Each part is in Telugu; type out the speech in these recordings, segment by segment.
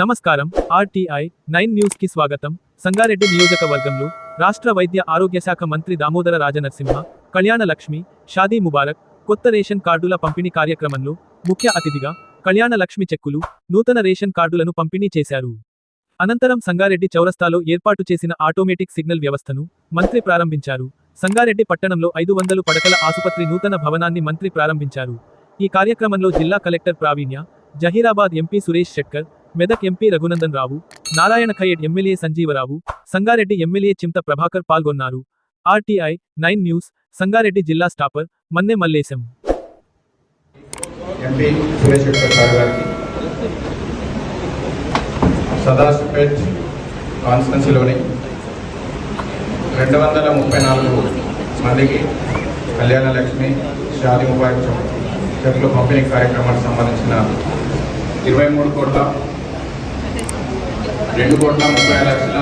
నమస్కారం. ఆర్టీఐ నైన్ న్యూస్కి స్వాగతం. సంగారెడ్డి నియోజకవర్గంలో రాష్ట్ర వైద్య ఆరోగ్య శాఖ మంత్రి దామోదర రాజనరసింహ కళ్యాణ లక్ష్మి షాదీ ముబారక్ కొత్త రేషన్ కార్డుల పంపిణీ కార్యక్రమంలో ముఖ్య అతిథిగా కళ్యాణ లక్ష్మి చెక్కులు నూతన రేషన్ కార్డులను పంపిణీ చేశారు. అనంతరం సంగారెడ్డి చౌరస్తాలో ఏర్పాటు చేసిన ఆటోమేటిక్ సిగ్నల్ వ్యవస్థను మంత్రి ప్రారంభించారు. సంగారెడ్డి పట్టణంలో ఐదు వందలు పడకల ఆసుపత్రి నూతన భవనాన్ని మంత్రి ప్రారంభించారు. ఈ కార్యక్రమంలో జిల్లా collector Pravinya Zaheerabad MP Suresh Shetkar Medak MP Raghunandan Rao Narayankhed MLA Sanjeeva Rao Sangareddy MLA Chinta Prabhakar పాల్గొన్నారు. ఆర్టీఐ నైన్ న్యూస్ సంగారెడ్డి జిల్లా స్టాపర్ మన్నె మల్లేశం. ఎంపీ సురేష్ సదాశివపేట్ కాన్స్టిట్యున్సీలోని రెండు వందల ముప్పై నాలుగు మందికి కళ్యాణ లక్ష్మి షాది ముబారక్ చెట్లు పంపిణీ కార్యక్రమానికి సంబంధించిన ఇరవై మూడు కోట్ల రెండు కోట్ల ముప్పై లక్షల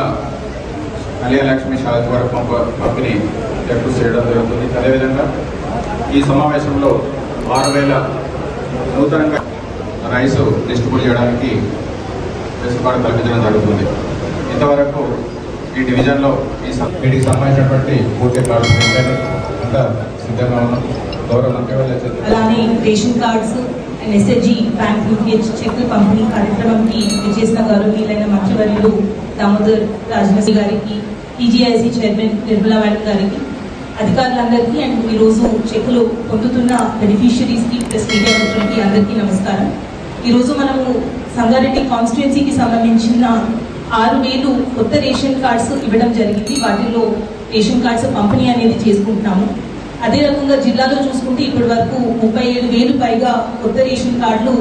కళ్యాణ లక్ష్మి షాది ముబారక్ పంప పంపిణీ చెక్కులు చేయడం జరుగుతుంది. అదేవిధంగా ఈ సమావేశంలో ఆరు వేల నూతనంగా రైస్ డిస్ట్రిబ్యూట్ చేయడానికి వెసులుబాటు కల్పించడం జరుగుతుంది. ఇంతవరకు ఈ డివిజన్లో ఈ వీటికి సంబంధించినటువంటి పూర్తి కార్డు అంతా సిద్ధంగా ఉన్నాం. గౌరవ మంత్రివర్య అలానే ration cards and SSG bank UPH చెక్కుల పంపిణీ కార్యక్రమంకి విజేసిన గౌరవీయులైన మంత్రివర్యులు దామోదర్ రాజనసి గారికి టీజీఐసీ చైర్మన్ నిర్మలా మేడం గారికి అధికారులందరికీ అండ్ ఈరోజు చెక్కులు పొందుతున్న బెనిఫిషరీస్కి ప్లస్ మీడియా మిత్రులకి అందరికీ నమస్కారం. ఈరోజు మనము సంగారెడ్డి కాన్స్టిట్యున్సీకి సంబంధించిన ఆరు వేలు కొత్త రేషన్ కార్డ్స్ ఇవ్వడం జరిగింది. వాటిల్లో రేషన్ కార్డ్స్ పంపిణీ అనేది చేసుకుంటున్నాము. అదే రకంగా జిల్లాలో చూసుకుంటే ఇప్పటి వరకు ముప్పై ఏడు వేలు పైగా కొత్త రేషన్ కార్డులు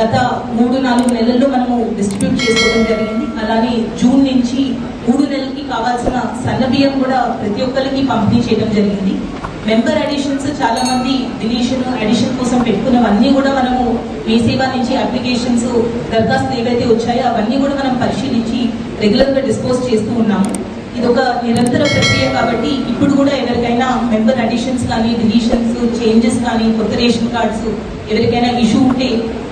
గత మూడు నాలుగు నెలల్లో మనము డిస్ట్రిబ్యూట్ చేసుకోవడం జరిగింది. అలానే జూన్ నుంచి మూడు నెలలకి కావాల్సిన సన్నబియ్యం కూడా ప్రతి ఒక్కరికి పంపిణీ చేయడం జరిగింది. మెంబర్ అడిషన్స్ చాలా మంది డిలీషన్ అడిషన్ కోసం పెట్టుకున్నవన్నీ కూడా మనము మీ సేవ నుంచి అప్లికేషన్స్ దరఖాస్తులు ఏవైతే వచ్చాయో అవన్నీ కూడా మనం పరిశీలించి రెగ్యులర్గా డిస్పోజ్ చేస్తూ ఉన్నాము. ఇది ఒక నిరంతర ప్రక్రియ కాబట్టి ఇప్పుడు కూడా ఎవరికైనా మెంబర్ అడిషన్స్ కానీ డిలీషన్స్ చేంజెస్ కానీ కొత్త రేషన్ కార్డ్స్ ఎవరికైనా ఇష్యూ ఉంటే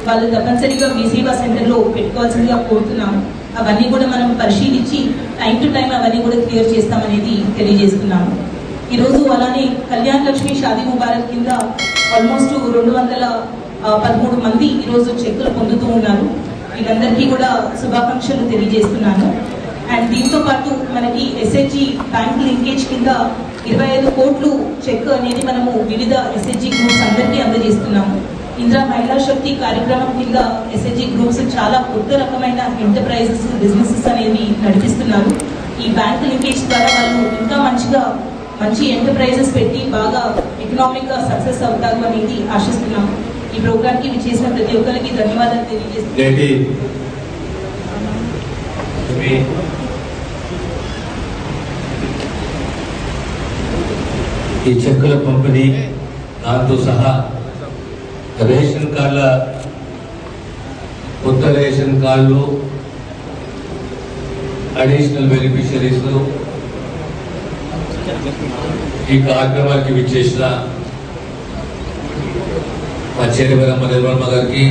వాళ్ళు తప్పనిసరిగా మీ సేవా సెంటర్లో పెట్టుకోవాల్సిందిగా కోరుతున్నాము. అవన్నీ కూడా మనం పరిశీలించి టైం టు టైం అవన్నీ కూడా క్లియర్ చేస్తామనేది తెలియజేస్తున్నాము. ఈరోజు అలానే కళ్యాణ్ లక్ష్మి షాదీ ముబారక్ కింద ఆల్మోస్ట్ రెండు వందల పదమూడు మంది ఈరోజు చెక్కులు పొందుతూ ఉన్నారు. వీళ్ళందరికీ కూడా శుభాకాంక్షలు తెలియజేస్తున్నాను. అండ్ దీంతో పాటు మనకి ఎస్హెచ్జి బ్యాంక్ లింకేజ్ కింద ఇరవై ఐదు కోట్లు చెక్ అనేది మనము వివిధ ఎస్హెచ్జి గ్రూప్స్ అందరికీ అందజేస్తున్నాము. ఇందిరా మహిళా శక్తి కార్యక్రమం కింద ఎస్హెచ్జి గ్రూప్స్ చాలా కొత్త రకమైన ఎంటర్ప్రైజెస్ బిజినెసెస్ అనేవి నడిపిస్తున్నారు. ఈ బ్యాంక్ లింకేజ్ ద్వారా వాళ్ళు ఇంకా మంచిగా మంచి ఎంటర్ప్రైజెస్ పెట్టి బాగా ఎకనామిక్గా సక్సెస్ అవుతారు అనేది ఆశిస్తున్నాము. ఈ ప్రోగ్రామ్కి మీరు విచ్చేసిన ప్రతి ఒక్కరికి ధన్యవాదాలు తెలియజేస్తున్నాను నేటి ఈ చెక్కుల పంపిణీ దాంతో సహా రేషన్ కార్డుల కొత్త రేషన్ కార్డులు అడిషనల్ బెనిఫిషరీస్ ఈ కార్యక్రమానికి విచ్చేసిన మా చెరివరమ్మ నిర్మలమ్మ గారికి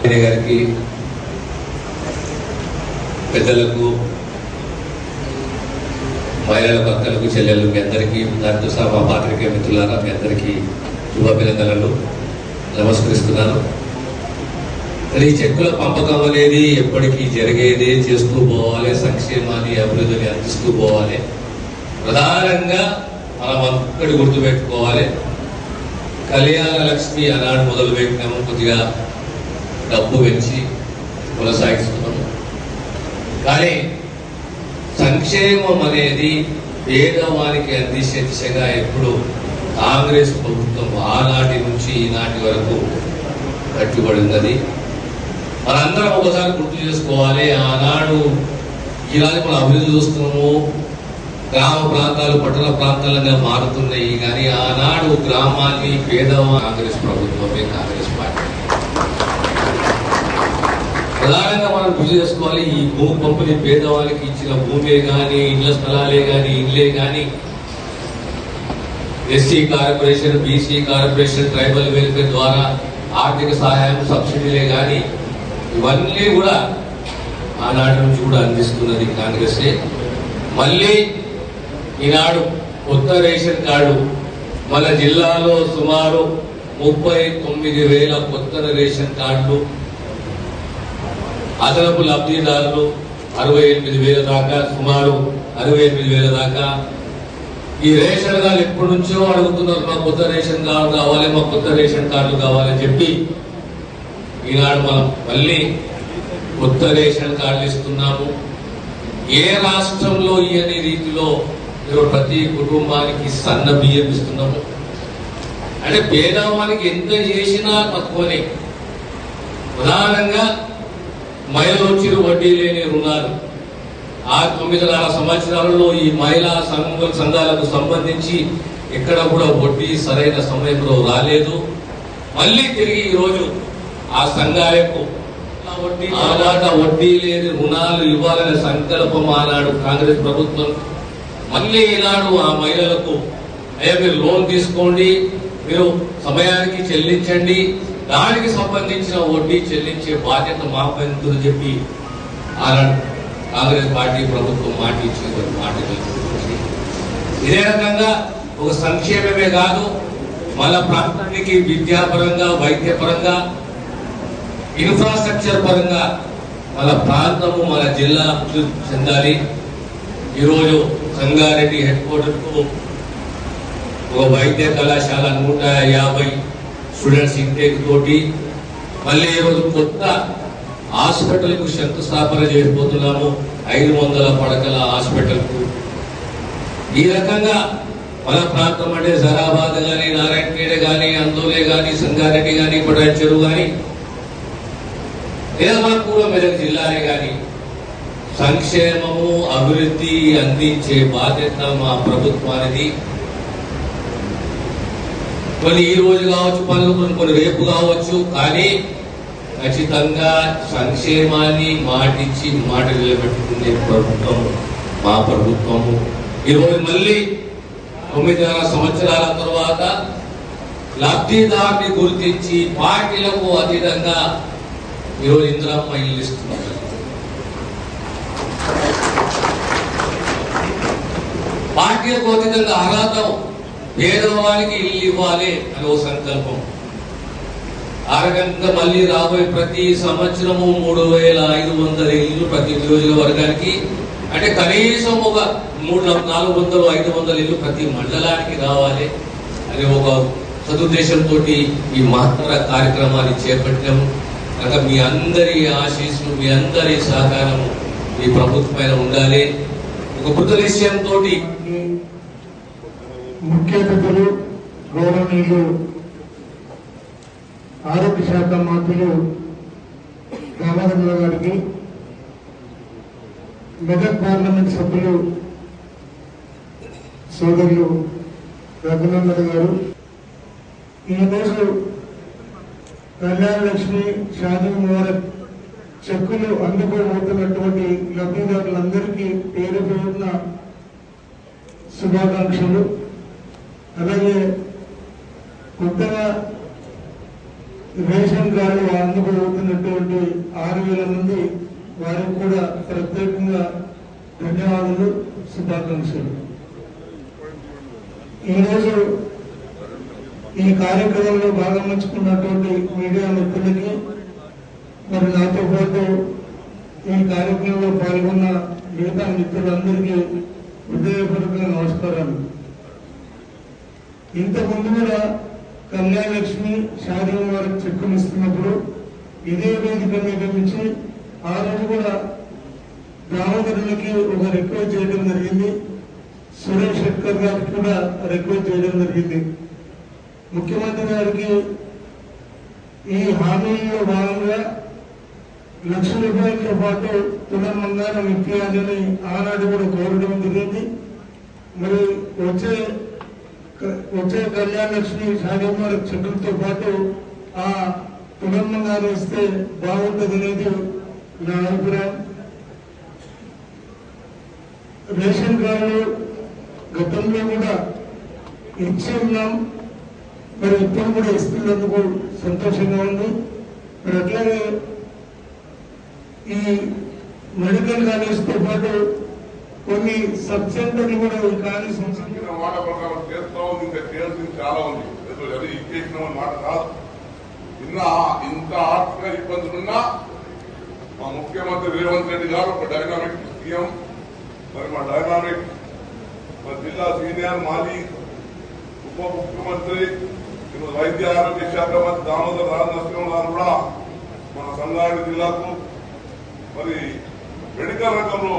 వేరే గారికి పెద్దలకు మహిళల భక్తులకు చెల్లెలు మీ అందరికీ దాంతో సహా మా పాత్రికేయ మిత్రులారా మీ అందరికీ శుభాభినందనలు. నమస్కరిస్తున్నాను. ఈ చెక్కుల పంపకం అనేది ఎప్పటికీ జరిగేది చేస్తూ పోవాలి సంక్షేమాన్ని అభివృద్ధిని అందిస్తూ పోవాలి. ప్రధానంగా మనం ఒక్కటి గుర్తుపెట్టుకోవాలి. కళ్యాణ లక్ష్మి అనాడు మొదలు పెట్టినాము కొద్దిగా డబ్బు పెంచి కొనసాగిస్తున్నాము. కానీ సంక్షేమం అనేది పేదవానికి అందించే దిశగా ఎప్పుడు కాంగ్రెస్ ప్రభుత్వం ఆనాటి నుంచి ఈనాటి వరకు కట్టుబడి ఉన్నది మనందరం ఒకసారి గుర్తు చేసుకోవాలి ఆనాడు ఈనాడు మనం అభివృద్ధి చూస్తున్నాము. గ్రామ ప్రాంతాలు పట్టణ ప్రాంతాలుగా మారుతున్నాయి. కానీ ఆనాడు గ్రామాన్ని పేదవా కాంగ్రెస్ ప్రభుత్వమే కాంగ్రెస్ పార్టీ ప్రధానంగా మనం గుర్తు చేసుకోవాలి. ఈ భూ పంపిణీ పేదవాళ్ళకి ఇచ్చిన భూమే కానీ ఇళ్ళ స్థలాలే కానీ ఇళ్ళే కానీ SC corporation BC corporation tribal welfare ద్వారా ఆర్థిక సహాయం సబ్సిడీలే కానీ ఇవన్నీ కూడా ఆనాటి నుంచి కూడా అందిస్తున్నది కాంగ్రెసే. మళ్ళీ ఈనాడు కొత్త రేషన్ కార్డు మన జిల్లాలో సుమారు ముప్పై తొమ్మిది వేల కొత్త రేషన్ కార్డులు అదనపు లబ్ధిదారులు అరవై ఎనిమిది వేల దాకా సుమారు అరవై ఎనిమిది వేల దాకా. ఈ రేషన్ కార్డు ఎప్పటి నుంచో అడుగుతున్నారు మా కొత్త రేషన్ కార్డు కావాలి మా కొత్త రేషన్ కార్డు కావాలని చెప్పి. ఈనాడు మనం మళ్ళీ కొత్త రేషన్ కార్డులు ఇస్తున్నాము. ఏ రాష్ట్రంలో ఇయని రీతిలో ఈరోజు ప్రతి కుటుంబానికి సన్న బియ్యం ఇస్తున్నాము. అంటే పేదవానికి ఎంత చేసినా తక్కువనే. ప్రధానంగా మహిళలు వచ్చిన వడ్డీ లేని రుణాలు. ఆ తొమ్మిదిన్నర సంవత్సరాలలో ఈ మహిళా సంఘ సంఘాలకు సంబంధించి ఎక్కడ కూడా వడ్డీ సరైన సమయంలో రాలేదు. మళ్ళీ తిరిగి ఈరోజు ఆ సంఘాలకు వడ్డీ ఆనాట వడ్డీ లేని రుణాలు ఇవ్వాలనే సంకల్పం ఆనాడు కాంగ్రెస్ ప్రభుత్వం. మళ్ళీ ఈనాడు ఆ మహిళలకు అయ్యా మీరు లోన్ తీసుకోండి మీరు సమయానికి చెల్లించండి దానికి సంబంధించిన వడ్డీ చెల్లించే బాధ్యత మాపై చెప్పి ఆనాడు కాంగ్రెస్ పార్టీ ప్రభుత్వం మాట ఇచ్చిన మాట ఇదే రకంగా ఒక సంక్షేమమే కాదు మన ప్రాంతానికి విద్యాపరంగా వైద్యపరంగా ఇన్ఫ్రాస్ట్రక్చర్ పరంగా మన ప్రాంతము మన జిల్లా అభివృద్ధి చెందాలి. ఈరోజు సంగారెడ్డి హెడ్ క్వార్టర్కు ఒక వైద్య కళాశాల నూట యాభై స్టూడెంట్స్ ఇంటేక్ తోటి మళ్ళీ ఈరోజు కొత్త హాస్పిటల్కు శంకుస్థాపన చేయబోతున్నాము. ఐదు వందల పడకల హాస్పిటల్కు. ఈ రకంగా మన ప్రాంతం అంటే జరాబాద్ కానీ నారాయణపేట కానీ అందోలే కానీ సంగారెడ్డి కానీ పడా చెరువు కానీ లేదా మన పూర్వ మెదక్ జిల్లానే కానీ సంక్షేమము అభివృద్ధి అందించే బాధ్యత మా ప్రభుత్వానికి కొన్ని ఈ రోజు కావచ్చు పనులు కొన్ని కొన్ని రేపు కావచ్చు కానీ ఖచ్చితంగా సంక్షేమాన్ని మాటిచ్చి మాట నిలబెట్టుకునే ప్రభుత్వం మా ప్రభుత్వము. ఈరోజు మళ్ళీ తొమ్మిదిన్నర సంవత్సరాల తర్వాత లబ్ధిదారుని గుర్తించి పార్టీలకు అతీతంగా ఈరోజు ఇందిరమ్మ ఇల్లు ఇస్తున్నారు. పార్టీలకు అతీతంగా అర్హత పేదవానికి ఇల్లు ఇవ్వాలి అని ఓ సంకల్పం. ఆ రకంగా మళ్ళీ రాబోయే ప్రతి సంవత్సరము మూడు వేల ఐదు వందల ఇల్లు ప్రతి నియోజకవర్గానికి అంటే కనీసం ఒక మూడు నాలుగు వందలు ఐదు వందల ఇల్లు ప్రతి మండలానికి రావాలి అని ఒక సదుద్దేశంతో ఈ మహత్తర కార్యక్రమాన్ని చేపట్టాము కనుక మీ అందరి ఆశీస్సులు మీ అందరి సహకారము ఈ ప్రభుత్వమైన ఉండాలి. ఒక కృత నిశ్చయంతో ముఖ్య అతిథులు గౌరవనీయులు ఆరోగ్య శాఖ మంత్రులు రామచంద్ర గారికి మెదక్ పార్లమెంట్ సభ్యులు సోదరులు రఘునందన్ గారు. ఈరోజు కళ్యాణ లక్ష్మి షాదీ ముబారక్ చెక్కులు అందుకోబోతున్నటువంటి లబ్ధిదారులందరికీ పేరు పేరున శుభాకాంక్షలు. అలాగే కొత్తగా రేషన్ కార్డు అందుకోబోతున్నటువంటి ఆరు వేల మంది వారికి కూడా ప్రత్యేకంగా ధన్యవాదాలు శుభాకాంక్షలు. ఈరోజు ఈ కార్యక్రమంలో భాగం పంచుకున్నటువంటి మీడియా మిత్రులకి మరి నాతో పాటు ఈ కార్యక్రమంలో పాల్గొన్న మిగతా మిత్రులందరికీ హృదయపూర్వక నమస్కారాలు. ఇంతకుముందు కూడా కళ్యాణ లక్ష్మి షాదీ వారికి చెక్కులు ఇస్తున్నప్పుడు ఇదే వేదిక మీద నుంచి ఆ రోజు కూడా దామోదరులకి ఒక రిక్వెస్ట్ చేయడం జరిగింది. సురేష్ శెట్కర్ గారికి కూడా రిక్వెస్ట్ చేయడం జరిగింది. ముఖ్యమంత్రి గారికి ఈ హామీలో భాగంగా లక్ష రూపాయలతో పాటు తులం బంగారం ఇప్పించాలని ఆనాడు కూడా కోరడం జరిగింది. మరి వచ్చే వచ్చే కళ్యాణలక్ష్మి లక్ష్మి సాగమ్మారి పాటు ఆ తులం గారు వస్తే బాగుంటుంది అనేది నా అభిప్రాయం. రేషన్ కార్డు గతంలో కూడా ఇచ్చి ఉన్నాం. మరి ఇప్పుడు కూడా ఇస్తున్నందుకు సంతోషంగా ఉంది. మరి అట్లాగే ఈ మెడికల్ కాలేజ్తో పాటు కొన్ని సబ్ కూడా ఈ సంస్థ మాట ప్రకారం చేస్తా ఉంది ఇంకా చేయాల్సింది చాలా ఉంది. అది ఇచ్చేసిన మాట కాదు. ఇన్న ఇంత ఆర్థిక ఇబ్బందులున్నా మా ముఖ్యమంత్రి రేవంత్ రెడ్డి గారు ఒక డైనామిక్ సీఎం మరి మా డైనామిక్ మా జిల్లా సీనియర్ మాజీ ఉప ముఖ్యమంత్రి వైద్య ఆరోగ్య శాఖ మంత్రి దామోదర్ రాజనరసింహ గారు కూడా మన సంగారెడ్డి జిల్లాకు మరి మెడికల్ రంగంలో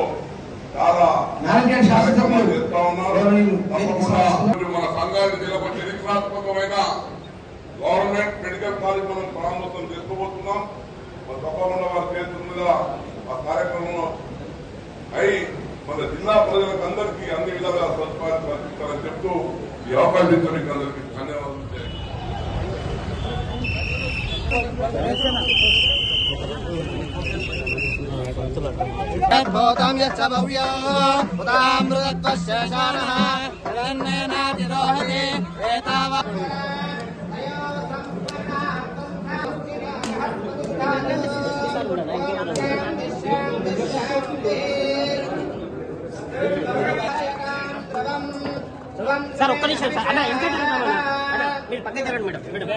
నారాయణ ఇప్పుడు మన సంఘానికి జిల్లాకు చరిత్రాత్మకమైన గవర్నమెంట్ మెడికల్ కాలేజ్ మనం ప్రారంభోత్సవం చేసుకోబోతున్నాం. మరి తప్పకుండా వారి చేతుల మీద ఆ కార్యక్రమం అయి మన జిల్లా ప్రజలకు అందరికీ అన్ని విధాలుగా సదుపాయాలు కల్పిస్తారని చెప్తూ ఈ అవకాశం ఇచ్చిన మీకు అందరికీ ధన్యవాదాలు. भवतां यच्च भव्यो उदामृतत्वस्य शानः तदन्नेनातिरोहति एतावत् సార్ ఒక్క నిమిషం సార్ అన్న ఇంకా తిరుగుతున్నాం అన్న. అన్న, మీరు పక్కన జరగండి మేడం మేడం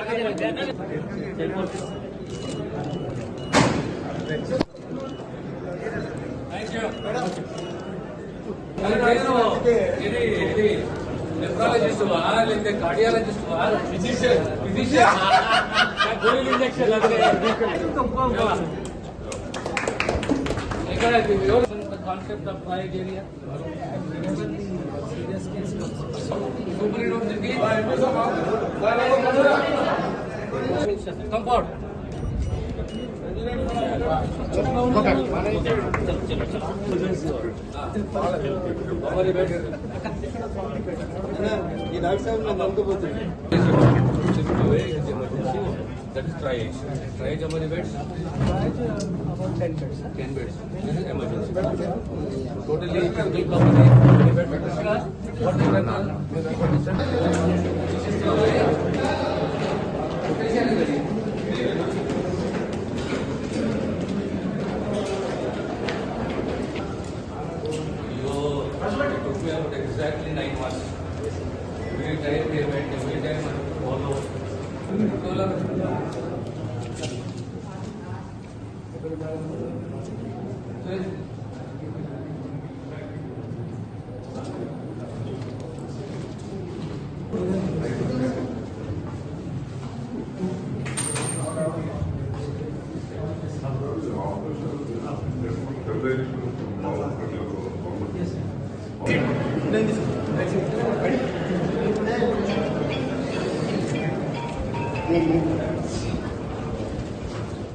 ఇది ఇది నెఫ్రాలజిస్ట్ వా లేకపోతే కార్డియాలజిస్ట్ వా ఫిజిషియన్ ఫిజిషియన్ గోళీలు ఇంజెక్షన్ ఎక్కడ concept of prize area compound हमारे बैठ ఈ డాక్టర్ సాహెబ్ నన్ను నమ్ముకోబోతుంది That is triage. Triage how many beds? About 10 beds. 10 beds. This is emergency. Totally single company. how many beds? What is that?